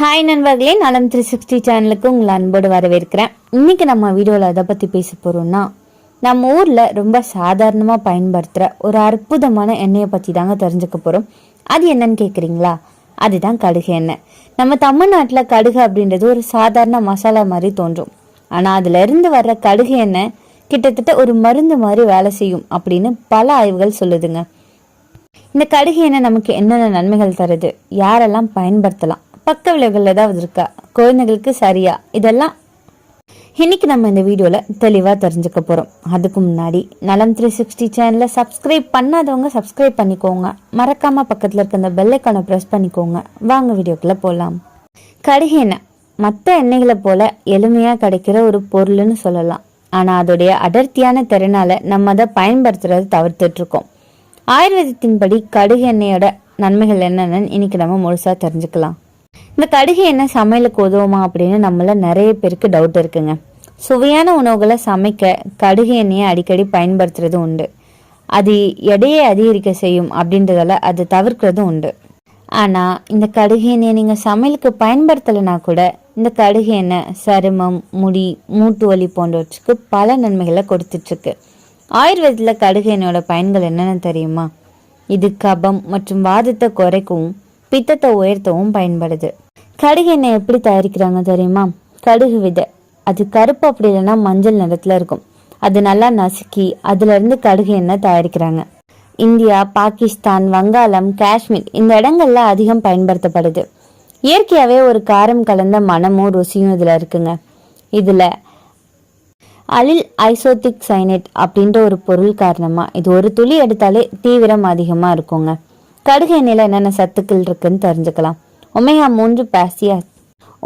Hi நண்பர்களே. நலம் three sixty சேனலுக்கு உங்களை அன்போடு வரவேற்கிறேன். இன்னைக்கு நம்ம வீடியோவில் எதை பற்றி பேச போகிறோம்னா நம்ம ஊரில் ரொம்ப சாதாரணமாக பயன்படுத்துகிற ஒரு அற்புதமான எண்ணெயை பற்றி தாங்க தெரிஞ்சுக்க போகிறோம் அது என்னன்னு கேட்குறீங்களா அதுதான் கடுகு எண்ணெய். நம்ம தமிழ்நாட்டில் கடுகு அப்படின்றது ஒரு சாதாரண மசாலா மாதிரி தோன்றும். ஆனால் அதிலிருந்து வர்ற கடுகு எண்ணெய் கிட்டத்தட்ட ஒரு மருந்து மாதிரி வேலை செய்யும் அப்படின்னு பல ஆய்வுகள் சொல்லுதுங்க. இந்த கடுகு எண்ணெய் நமக்கு என்னென்ன நன்மைகள் தருது? யாரெல்லாம் பயன்படுத்தலாம்? பக்க விளைவுகள் ஏதாவது இருக்கா குழந்தைகளுக்கு சரியா? இதெல்லாம் இன்னைக்கு நம்ம இந்த வீடியோல தெளிவா தெரிஞ்சுக்க போறோம். அதுக்கு முன்னாடி நலம் த்ரீ சிக்ஸ்டி சேனலை சப்ஸ்கிரைப் பண்ணாதவங்க சப்ஸ்கிரைப் பண்ணிக்கோங்க. மறக்காம பக்கத்துல இருக்க அந்த பெல் ப்ரெஸ் பண்ணிக்கோங்க. வாங்க வீடியோக்குள்ள போலாம். கடுகு எண்ணெய். மற்ற எண்ணெய்களை போல எளிமையா கிடைக்கிற ஒரு பொருள்னு சொல்லலாம். ஆனா அதோடைய அடர்த்தியான திறனால நம்ம அதை பயன்படுத்துறது தவிர்த்துட்டு இருக்கோம் ஆயுர்வேதத்தின்படி கடுகு எண்ணெயோட நன்மைகள் என்னென்னு இன்னைக்கு நம்ம முழுசா தெரிஞ்சுக்கலாம். இந்த கடுகு எண்ணெய் சமையலுக்கு உதவுமா அப்படின்னு நம்மள நிறைய பேருக்கு டவுட் இருக்குங்க. சுவையான உணவுகளை சமைக்க கடுகு எண்ணெயை அடிக்கடி பயன்படுத்துறது உண்டு. அது எடையை அதிகரிக்க செய்யும் அப்படின்றதால அது தவிர்க்கிறதும் உண்டு. ஆனா இந்த கடுகு எண்ணெயை நீங்க சமையலுக்கு பயன்படுத்தலைனா கூட இந்த கடுகு எண்ணெய் சருமம் முடி மூட்டு வலி போன்றவற்றுக்கு பல நன்மைகளை கொடுத்துட்டு இருக்கு ஆயுர்வேதத்தில் கடுகு எண்ணெயோட பயன்கள் என்னென்னு தெரியுமா? இது கபம் மற்றும் வாதத்தை குறைக்கவும் பித்தத்தை உயர்த்தவும் பயன்படுது. கடுகு எண்ணெய் எப்படி தயாரிக்கிறாங்க தெரியுமா? கடுகு விதை. அது கருப்பு அப்படி இல்லைன்னா மஞ்சள் நிறத்துல இருக்கும். அது நல்லா நசுக்கி அதுல இருந்து கடுகு எண்ணெய் தயாரிக்கிறாங்க. இந்தியா பாகிஸ்தான் வங்காளம் காஷ்மீர் இந்த இடங்கள்ல அதிகம் பயன்படுத்தப்படுது. இயற்கையாவே ஒரு காரம் கலந்த மனமும் ருசியும் இதுல இருக்குங்க. இதுல அலில் ஐசோத்திக் சைனேட் அப்படின்ற ஒரு பொருள் காரணமா இது ஒரு துளி எடுத்தாலே தீவிரம் அதிகமா இருக்குங்க. கடுகு எண்ணெயில என்னென்ன சத்துக்கள் இருக்குன்னு தெரிஞ்சுக்கலாம். ஒமேகா மூன்று பாசியா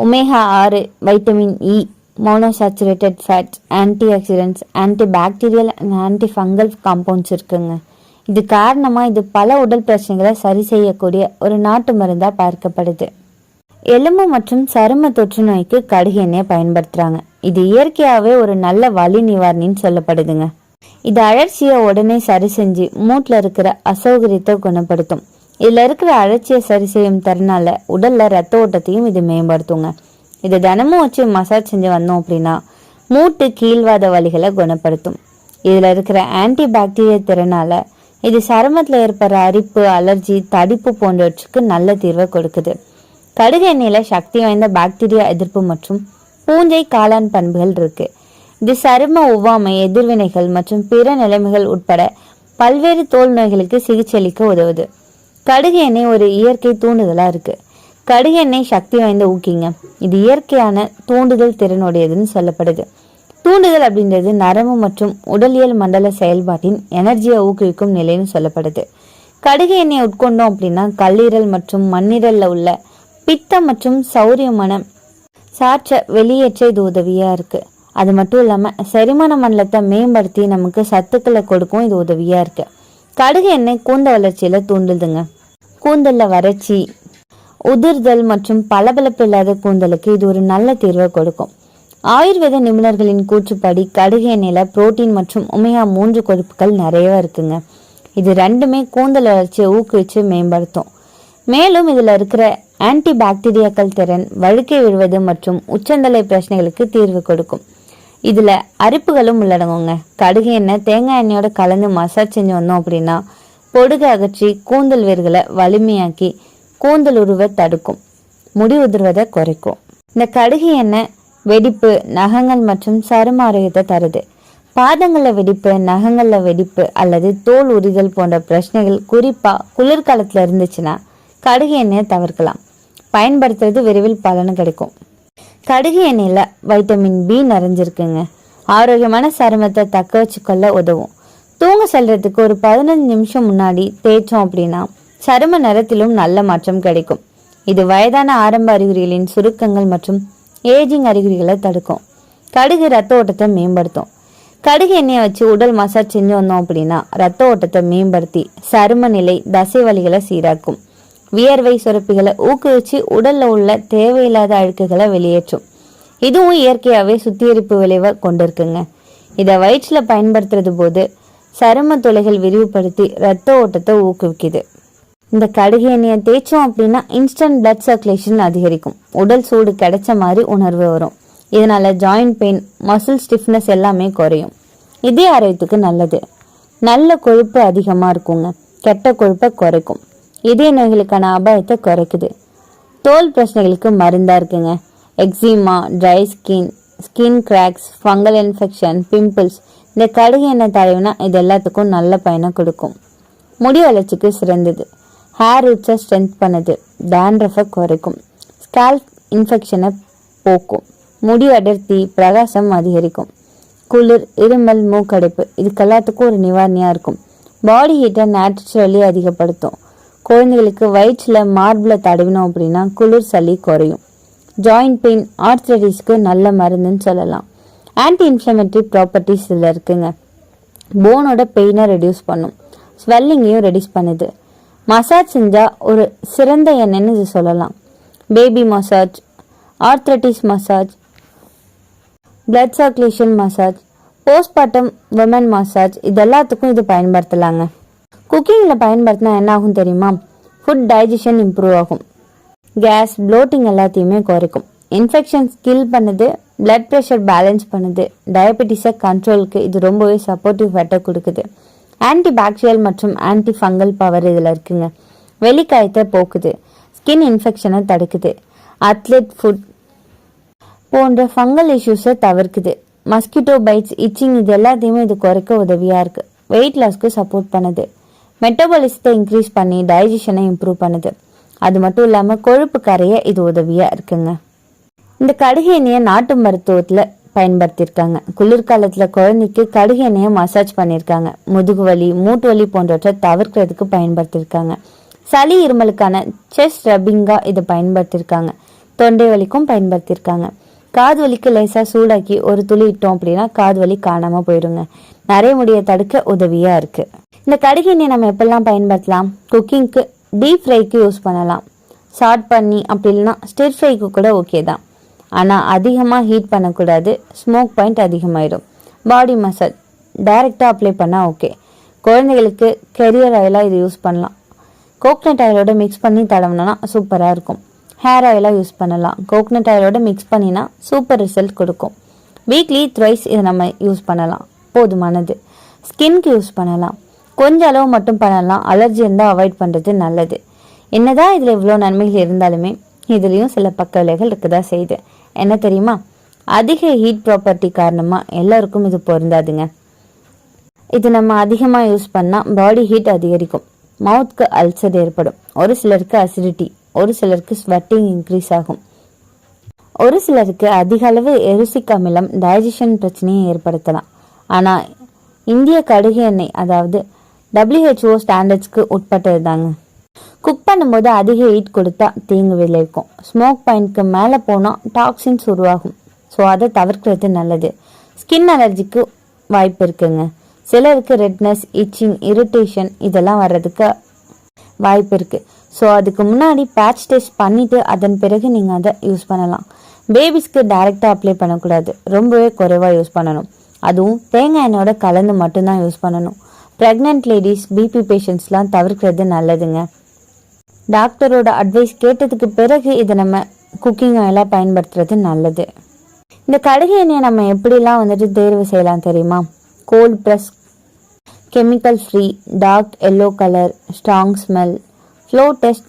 ஒமேகா ஆறு vitamin E monounsaturated fats antioxidants antibacterial and antifungal compounds இருக்குங்க. இது காரணமாக இது பல உடல் பிரச்சனைகளை சரி செய்யக்கூடிய ஒரு நாட்டு மருந்தாக பார்க்கப்படுது. எலும்பு மற்றும் சரும தொற்று நோய்க்கு கடுகு எண்ணெயை பயன்படுத்துகிறாங்க இது இயற்கையாகவே ஒரு நல்ல வலி நிவாரணின்னு சொல்லப்படுதுங்க. இது அழற்சியை உடனே சரி செஞ்சு மூட்டில் இருக்கிற அசௌகரியத்தை குணப்படுத்தும். இதில் இருக்கிற அழற்சியை சரி செய்யும் தருணால உடல்ல ரத்த ஓட்டத்தையும் இது மேம்படுத்துங்க. இது தினமும் வச்சு மசாஜ் செஞ்சு வந்தோம் அப்படின்னா மூட்டு கீழ்வாத வலிகளை குணப்படுத்தும். இதில் இருக்கிற ஆன்டி பாக்டீரியா திறனால இது சருமத்தில் ஏற்படுற அரிப்பு அலர்ஜி தடிப்பு போன்றவற்றுக்கு நல்ல தீர்வை கொடுக்குது. கடுகு எண்ணெயில சக்தி வாய்ந்த பாக்டீரியா எதிர்ப்பு மற்றும் பூஞ்சை காளான் பண்புகள் இருக்கு. இது சரும ஒவ்வாமை எதிர்வினைகள் மற்றும் பிற நிலைமைகள் உட்பட பல்வேறு தோல் நோய்களுக்கு சிகிச்சை அளிக்க உதவுது. கடுகு எண்ணெய் ஒரு இயற்கை தூண்டுதலாக இருக்குது கடுகு எண்ணெய் சக்தி வாய்ந்த ஊக்கிங்க. இது இயற்கையான தூண்டுதல் திறனுடையதுன்னு சொல்லப்படுது. தூண்டுதல் அப்படின்றது நரம்பு மற்றும் உடலியல் மண்டல செயல்பாட்டின் எனர்ஜியை ஊக்குவிக்கும் நிலைன்னு சொல்லப்படுது. கடுகு எண்ணெயை உட்கொண்டோம் அப்படின்னா கல்லீரல் மற்றும் மண்ணீரலில் உள்ள பித்தம் மற்றும் சௌரியமான சாற்ற வெளியேற்ற இது உதவியாக இருக்குது அது மட்டும் இல்லாமல் செரிமான மண்டலத்தை மேம்படுத்தி நமக்கு சத்துக்களை கொடுக்கும் இது உதவியாக இருக்குது கடுகு எண்ணெய் கூந்த வளர்ச்சியில் தூண்டுதுங்க. கூந்தலில் வறட்சி உதிர்தல் மற்றும் பளபளப்பு இல்லாத கூந்தலுக்கு இது ஒரு நல்ல தீர்வை கொடுக்கும். ஆயுர்வேத நிபுணர்களின் கூற்றுப்படி கடுகு எண்ணெயில புரோட்டீன் மற்றும் உமையா மூன்று கொழுப்புகள் நிறையவே இருக்குங்க. இது ரெண்டுமே கூந்தல் வளர்ச்சியை ஊக்குவிச்சு மேம்படுத்தும். மேலும் இதில் இருக்கிற ஆன்டி பாக்டீரியாக்கள் திறன் வழுக்கை விழுவது மற்றும் உச்சந்தலை பிரச்சனைகளுக்கு தீர்வு கொடுக்கும். இதில் அரிப்புகளும் உள்ளடங்குங்க. கடுகு எண்ணெய் தேங்காய் எண்ணெயோட கலந்து மசாஜ் செஞ்சு வந்தோம் அப்படின்னா பொடுகு அகற்றி கூந்தல் வேர்களை வலிமையாக்கி கூந்தல் உருவை தடுக்கும். முடி உதிர்வதை குறைக்கும். இந்த கடுகு எண்ணெய் வெடிப்பு நகங்கள் மற்றும் சரும ஆரோக்கியத்தை தருது. பாதங்களில் வெடிப்பு நகங்களில் வெடிப்பு அல்லது தோல் உரிதல் போன்ற பிரச்சனைகள் குறிப்பாக குளிர்காலத்தில் இருந்துச்சுன்னா கடுகு எண்ணெயை தவிர்க்கலாம். பயன்படுத்துறது விரைவில் பலன் கிடைக்கும். கடுகு எண்ணெயில் வைட்டமின் பி நிறைஞ்சிருக்குங்க. ஆரோக்கியமான சருமத்தை தக்க வச்சுக்கொள்ள உதவும். தூங்க செல்றதுக்கு ஒரு பதினஞ்சு நிமிஷம் முன்னாடி தேய்ச்சோம் அப்படின்னா சரும நிறத்திலும் நல்ல மாற்றம் கிடைக்கும். இது வயதான ஆரம்ப அறிகுறிகளின் சுருக்கங்கள் மற்றும் ஏஜிங் அறிகுறிகளை தடுக்கும். கடுகு ரத்த ஓட்டத்தை மேம்படுத்தும். கடுகு எண்ணெயை வச்சு உடல் மசாஜ் செஞ்சு வந்தோம் அப்படின்னா ரத்த ஓட்டத்தை மேம்படுத்தி சரும நிலை தசை வலிகளை சீராக்கும். வியர்வை சுரப்பிகளை ஊக்குவிச்சு உடல்ல உள்ள தேவையில்லாத அழுக்குகளை வெளியேற்றும். இதுவும் இயற்கையாவே சுத்திகரிப்பு விளைவை கொண்டிருக்குங்க. இதை வயிற்றுல பயன்படுத்துறது போது சரும துளைகள் விரிவுபடுத்தி ரத்த ஓட்டத்தை ஊக்குவிக்குது. இந்த கடுகு எண்ணெயை தேய்ச்சோம் அப்படின்னா இன்ஸ்டன்ட் பிளட் சர்க்குலேஷன் அதிகரிக்கும். உடல் சூடு கிடைச்ச மாதிரி உணர்வு வரும். இதனால ஜாயிண்ட் பெயின் மசில் ஸ்டிஃப்னஸ் எல்லாமே குறையும். இதே ஆரோக்கியத்துக்கு நல்லது. நல்ல கொழுப்பு அதிகமாக இருக்குங்க. கெட்ட கொழுப்பை குறைக்கும். இதய நோய்களுக்கான அபாயத்தை குறைக்குது. தோல் பிரச்சனைகளுக்கு மருந்தாக இருக்குங்க. Eczema dry skin skin cracks fungal infection pimples இந்த கடுகு எண்ணெய் தடவினா இது எல்லாத்துக்கும் நல்ல பயனை கொடுக்கும். முடி வளர்ச்சிக்கு சிறந்தது. ஹேர் ரூட்ஸை ஸ்ட்ரென்த் பண்ணுது. டேண்ட்ரஃபை குறைக்கும். ஸ்கால்ப் இன்ஃபெக்ஷனை போக்கும். முடி அடர்த்தி பிரகாசம் அதிகரிக்கும். குளிர் இருமல் மூக்கடைப்பு. இதுக்கு எல்லாத்துக்கும் ஒரு நிவாரணியாக இருக்கும். பாடி ஹீட்டை நேச்சுரலி அதிகப்படுத்தும். குழந்தைகளுக்கு வயிற்றில் மார்பிளை தடவினோம் அப்படின்னா குளிர் சளி குறையும். ஜாயிண்ட் பெயின் ஆர்த்ரைட்டிஸ்க்கு நல்ல மருந்துன்னு சொல்லலாம். ஆன்டி இன்ஃப்ளமேட்டரி ப்ராப்பர்ட்டிஸ் இதில் இருக்குங்க. போனோட பெயினை ரெடியூஸ் பண்ணும். ஸ்வெல்லிங்கையும் ரெடியூஸ் பண்ணுது. மசாஜ் செஞ்சால் ஒரு சிறந்த எண்ணெய்னு இது சொல்லலாம். Baby massage arthritis massage blood circulation massage postmortem woman massage இது எல்லாத்துக்கும் இது பயன்படுத்தலாங்க. குக்கிங்கில் பயன்படுத்தினா என்ன ஆகும் தெரியுமா? ஃபுட் டைஜஷன் இம்ப்ரூவ் ஆகும். கேஸ் ப்ளோட்டிங் எல்லாத்தையுமே குறைக்கும். இன்ஃபெக்ஷன் கில் பண்ணுது பிளட் ப்ரெஷர் பேலன்ஸ் பண்ணுது. டயபெட்டிஸை கண்ட்ரோலுக்கு இது ரொம்பவே சப்போர்ட்டிவ் ஃபேட்டை கொடுக்குது. ஆன்டி பாக்டீரியல் மற்றும் ஆன்டி ஃபங்கல் பவர் இதில் இருக்குங்க. வெளிக்காயத்தை போக்குது. ஸ்கின் இன்ஃபெக்ஷனை தடுக்குது. அத்லெட் ஃபுட் போன்ற ஃபங்கல் இஷ்யூஸை தவிர்க்குது. மஸ்கிட்டோ பைட்ஸ் இச்சிங் இது எல்லாத்தையுமே இது குறைக்க உதவியாக இருக்குது வெயிட் லாஸ்க்கு சப்போர்ட் பண்ணுது. மெட்டபாலிசத்தை இன்க்ரீஸ் பண்ணி டைஜஷனை இம்ப்ரூவ் பண்ணுது. அது மட்டும் இல்லாமல் கொழுப்பு கரைய இது உதவியாக இருக்குங்க. இந்த கடுகு எண்ணெயை நாட்டு மருத்துவத்தில் பயன்படுத்தியிருக்காங்க. குளிர்காலத்தில் குழந்தைக்கு கடுகு எண்ணெயை மசாஜ் பண்ணியிருக்காங்க. முதுகு வலி மூட்டு வலி போன்றவற்றை தவிர்க்கிறதுக்கு பயன்படுத்தியிருக்காங்க. சளி இருமலுக்கான செஸ் ரப்பிங்காக இதை பயன்படுத்தியிருக்காங்க. தொண்டை வலிக்கும் பயன்படுத்தியிருக்காங்க. காது வலிக்கு லேசாக சூடாக்கி ஒரு துளி இட்டோம் அப்படின்னா காது வலி காணாமல் போயிடுங்க. நிறைய முடியை தடுக்க உதவியாக இருக்குது இந்த கடுகு எண்ணெய் நம்ம எப்பெல்லாம் பயன்படுத்தலாம்? குக்கிங்க்கு டீப் ஃப்ரைக்கு யூஸ் பண்ணலாம். ஷார்ட் பண்ணி அப்படி இல்லைன்னா ஸ்டிர் ஃப்ரைக்கு கூட ஓகே தான். ஆனால் அதிகமாக ஹீட் பண்ணக்கூடாது. ஸ்மோக் பாயிண்ட் அதிகமாயிடும். பாடி மசாஜ் டைரெக்டாக அப்ளை பண்ணால் ஓகே குழந்தைகளுக்கு கெரியர் ஆயிலாக இது யூஸ் பண்ணலாம். கோக்னட் ஆயிலோட மிக்ஸ் பண்ணி தடவினோன்னா சூப்பராக இருக்கும். ஹேர் ஆயிலாக யூஸ் பண்ணலாம். கோக்னட் ஆயிலோட மிக்ஸ் பண்ணினா சூப்பர் ரிசல்ட் கொடுக்கும். வீக்லி த்ரைஸ் இதை நம்ம யூஸ் பண்ணலாம். போதுமானது. ஸ்கின்க்கு யூஸ் பண்ணலாம். கொஞ்ச அளவு மட்டும் பண்ணலாம். அலர்ஜி இருந்தால் அவாய்ட் பண்ணுறது நல்லது. என்னதான் இதில் இவ்வளோ நன்மைகள் இருந்தாலுமே இதுலேயும் சில பக்க விலைகள் இருக்குதா செய்யுது. என்ன தெரியுமா? அதிக ஹீட் ப்ராப்பர்ட்டி காரணமாக எல்லாருக்கும் இது பொருந்தாதுங்க. இது நம்ம அதிகமாக யூஸ் பண்ணால் பாடி ஹீட் அதிகரிக்கும். மவுத்க்கு அல்சர் ஏற்படும். ஒரு சிலருக்கு அசிடிட்டி ஒரு சிலருக்கு ஸ்வெட்டிங் இன்க்ரீஸ் ஆகும். ஒரு சிலருக்கு அதிக அளவு எருசிக் அமிலம் டைஜஷன் பிரச்சனையை ஏற்படுத்தலாம். ஆனால் இந்திய கடுகு எண்ணெய் அதாவது டபிள்யூஹெச்ஓ ஸ்டாண்டர்ட்ஸ்க்கு உட்பட்டது தாங்க குக் பண்ணும்போது அதிக ஹீட் கொடுத்தா தீங்கு விளைவிக்கும் ஸ்மோக் பாயிண்ட்க்கு மேலே போனால் டாக்ஸின்ஸ் உருவாகும். ஸோ அதை தவிர்க்கிறது நல்லது. ஸ்கின் அலர்ஜிக்கு வாய்ப்பு இருக்குங்க. சிலருக்கு ரெட்னஸ் இச்சிங் இரிட்டேஷன் இதெல்லாம் வர்றதுக்கு வாய்ப்பு இருக்குது ஸோ அதுக்கு முன்னாடி பேட்ச் டெஸ்ட் பண்ணிவிட்டு அதன் பிறகு நீங்கள் அதை யூஸ் பண்ணலாம். பேபிஸ்க்கு டைரெக்டாக அப்ளை பண்ணக்கூடாது. ரொம்பவே குறைவாக யூஸ் பண்ணணும். அதுவும் தேங்காய் எண்ணெயோட கலந்து மட்டும்தான் யூஸ் பண்ணணும். ப்ரெக்னென்ட் லேடிஸ் பிபி பேஷண்ட்ஸ்லாம் தவிர்க்கிறது நல்லதுங்க. டாக்டரோட அட்வைஸ் கேட்டதுக்கு பிறகு இதை நம்ம குக்கிங் ஆயிலாக பயன்படுத்துறது நல்லது. இந்த கடுகு எண்ணெயை நம்ம எப்படிலாம் வந்துட்டு தேர்வு செய்யலாம் தெரியுமா? Cold press chemical free dark yellow colour strong smell flow test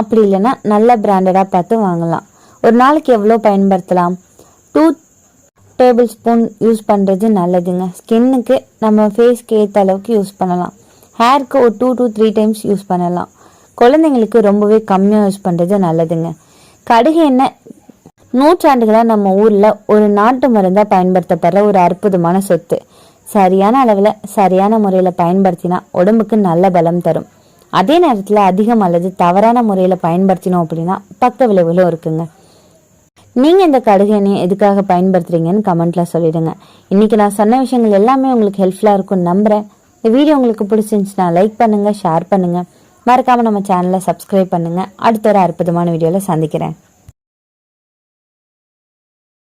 அப்படி இல்லைன்னா நல்ல பிராண்டடாக பார்த்து வாங்கலாம். ஒரு நாளைக்கு எவ்வளோ பயன்படுத்தலாம்? டூ டேபிள் ஸ்பூன் யூஸ் பண்ணுறது நல்லதுங்க. ஸ்கின்னுக்கு நம்ம ஃபேஸ்க்கு ஏற்ற அளவுக்கு யூஸ் பண்ணலாம். ஹேருக்கு ஒரு two two three times use பண்ணலாம். குழந்தைங்களுக்கு ரொம்பவே கம்மியாக யூஸ் பண்ணுறது நல்லதுங்க. கடுகு எண்ணெய் நூற்றாண்டுகளாக நம்ம ஊரில் ஒரு நாட்டு மருந்தாக பயன்படுத்தப்படுற ஒரு அற்புதமான சொத்து. சரியான அளவில் சரியான முறையில் பயன்படுத்தினா உடம்புக்கு நல்ல பலம் தரும். அதே நேரத்தில் அதிகம் அல்லது தவறான முறையில் பயன்படுத்தினோம் அப்படின்னா பக்க விளைவுகளும் இருக்குங்க. நீங்கள் இந்த கடுகு எதுக்காக பயன்படுத்துறீங்கன்னு கமெண்ட்ல சொல்லிடுங்க. இன்னைக்கு நான் சொன்ன விஷயங்கள் எல்லாமே உங்களுக்கு ஹெல்ப்ஃபுல்லாக இருக்கும்னு நம்புகிறேன் இந்த வீடியோ உங்களுக்கு பிடிச்சிருந்துச்சுன்னா லைக் பண்ணுங்கள் ஷேர் பண்ணுங்கள் மறக்காமல் நம்ம சேனலை சப்ஸ்கிரைப் பண்ணுங்கள் அடுத்த ஒரு அற்புதமான வீடியோவில் சந்திக்கிறேன்.